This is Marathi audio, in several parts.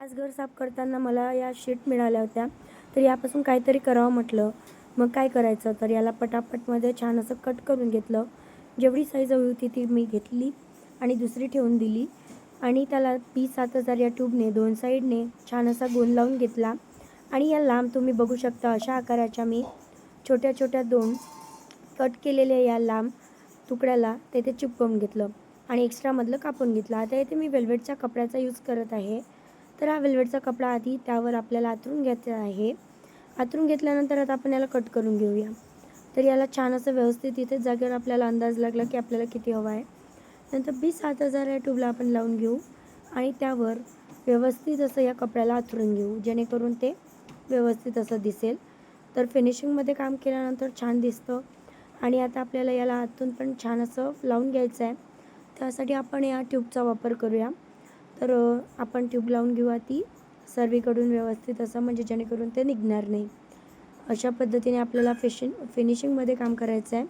आज घर साफ करताना मला या शीट मिळाल्या होत्या. तर यापासून काहीतरी करावं म्हटलं. मग काय करायचं? तर याला पटापटमध्ये छान असं कट करून घेतलं. जेवढी साईज हवी होती ती मी घेतली आणि दुसरी ठेवून दिली. आणि त्याला पी सात हजार या ट्यूबने दोन साईडने छान असा गोल लावून घेतला. आणि या लांब तुम्ही बघू शकता अशा आकाराच्या मी छोट्या छोट्या दोन कट केलेल्या या लांब तुकड्याला तेथे चिपकवून घेतलं. आणि एक्स्ट्रामधलं कापून घेतलं. आता येथे मी वेल्वेटच्या कपड्याचा यूज करत आहे. तर हा वेल्वेटचा कपडा आधी त्यावर आपल्याला आतरून घ्यायचा आहे. आतरून घेतल्यानंतर आता आपण याला कट करून घेऊया. तर याला छान असं व्यवस्थित इथे जागेवर आपल्याला अंदाज लागला की आपल्याला किती हवा आहे. नंतर बी सात हजार या ट्यूबला आपण लावून घेऊ आणि त्यावर व्यवस्थित असं या कपड्याला आथरून घेऊ जेणेकरून ते व्यवस्थित असं दिसेल. तर फिनिशिंगमध्ये काम केल्यानंतर छान दिसतं आणि आता आपल्याला याला आतून पण छान असं लावून घ्यायचं आहे. त्यासाठी आपण या ट्यूबचा वापर करूया. तर आपण ट्यूब लावून घेऊ ती सर्वीकडून व्यवस्थित असं म्हणजे जेणेकरून ते निघणार नाही. अशा पद्धतीने आपल्याला फिशिंग फिनिशिंगमध्ये काम करायचं आहे.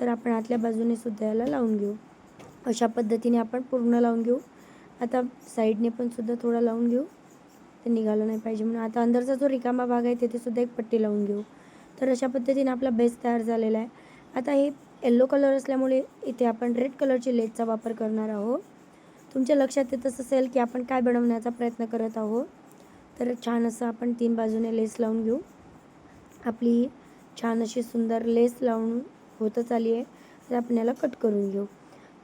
तर आपण आतल्या बाजूने सुद्धा याला लावून घेऊ. अशा पद्धतीने आपण पूर्ण लावून घेऊ. आता साईडने पण सुद्धा थोडा लावून घेऊ. ते निघालं नाही पाहिजे म्हणून. आता अंदरचा जो रिकामा भाग आहे तिथे सुद्धा एक पट्टी लावून घेऊ. तर अशा पद्धतीने आपला बेस तयार झालेला आहे. आता हे येल्लो कलर असल्यामुळे इथे आपण रेड कलरची लेसचा वापर करणार आहोत. तुमच्या लक्षात येतच असेल की आपण काय बनवण्याचा प्रयत्न करत आहोत तर छान असं आपण तीन बाजूने लेस लावून घेऊ. आपली छान अशी सुंदर लेस लावून होतच आली आहे तर आपण याला कट करून घेऊ.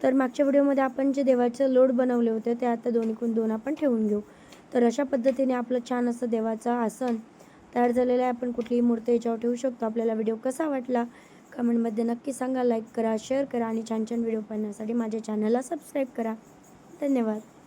तर मागच्या व्हिडिओमध्ये आपण जे देवाचं लोड बनवले होते ते आता दोन्हीकडून दोन आपण ठेवून घेऊ. तर अशा पद्धतीने आपलं छान असं देवाचं आसन तयार झालेलं आहे. आपण कुठलीही मूर्ती याच्यावर ठेवू शकतो. आपल्याला व्हिडिओ कसा वाटला कमेंटमध्ये नक्की सांगा. लाईक करा शेअर करा आणि छान छान व्हिडिओ पाहण्यासाठी माझ्या चॅनलला सबस्क्राईब करा. धन्यवाद.